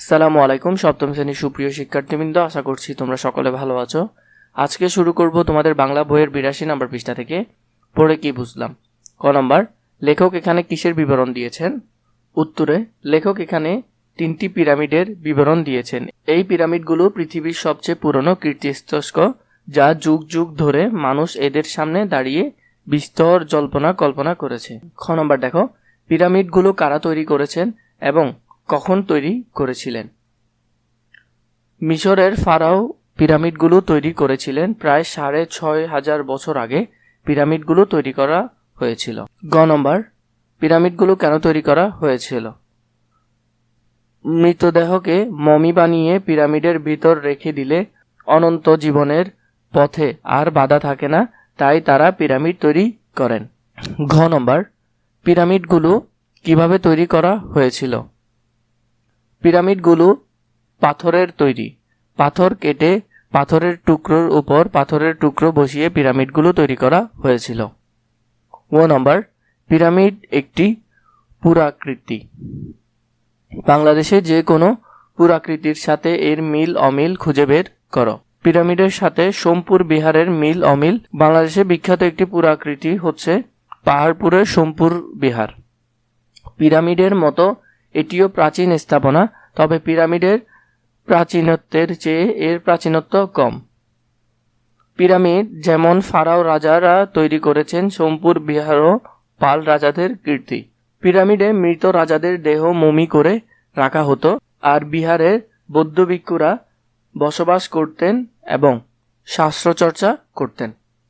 আসসালামু আলাইকুম, সপ্তম শ্রেণির সুপ্রিয় শিক্ষার্থীবৃন্দ, আশা করছি তোমরা সকলে ভালো আছো। আজকে শুরু করব তোমাদের বাংলা বইয়ের বিরাশি নম্বর পৃষ্ঠা থেকে। পড়ে কি বুঝলাম? ক নম্বর, লেখক এখানে কিসের বিবরণ দিয়েছেন? উত্তরে, লেখক এখানে তিনটি পিরামিডের বিবরণ দিয়েছেন। এই পিরামিডগুলো পৃথিবীর সবচেয়ে পুরনো কীর্তিস্তস্ক, যা যুগ যুগ ধরে মানুষ এদের সামনে দাঁড়িয়ে বিস্তর জল্পনা কল্পনা করেছে। খ নম্বর, দেখো, পিরামিডগুলো কারা তৈরি করেছেন এবং কখন তৈরি করেছিলেন? মিশরের ফারাও পিরামিডগুলো তৈরি করেছিলেন প্রায় সাড়ে ছয় হাজার বছর আগে পিরামিডগুলো তৈরি করা হয়েছিল। গ নম্বর, পিরামিডগুলো কেন তৈরি করা হয়েছিল? মৃতদেহকে মমি বানিয়ে পিরামিডের ভিতর রেখে দিলে অনন্ত জীবনের পথে আর বাধা থাকে না, তাই তারা পিরামিড তৈরি করেন। ঘ নম্বর, পিরামিডগুলো কীভাবে তৈরি করা হয়েছিল? পিরামিডগুলো পাথরের তৈরি। পাথর কেটে পাথরের টুকরোর উপর পাথরের টুকরো বসিয়ে পিরামিডগুলো তৈরি করা হয়েছিল। ও নম্বর, পিরামিড একটি পুরাকৃতি। বাংলাদেশে যে কোনো পুরাকৃতির সাথে এর মিল অমিল খুঁজে বের করো। পিরামিডের সাথে সোমপুর বিহারের মিল অমিল। বাংলাদেশে বিখ্যাত একটি পুরাকৃতি হচ্ছে পাহাড়পুরের সোমপুর বিহার। পিরামিডের মতো এটিও প্রাচীন স্থাপনা। তবে পিরামিডের প্রাচীনত্বের চেয়ে এর প্রাচীনত্ব কম। পিরামিড যেমন ফারাও রাজারা তৈরি করেছেন, সোমপুর বিহারও পাল রাজাদের কীর্তি। পিরামিডে মৃত রাজাদের দেহ মমি করে রাখা হতো আর বিহারের বৌদ্ধ ভিক্ষুরা বসবাস করতেন এবং শাস্ত্রচর্চা করতেন।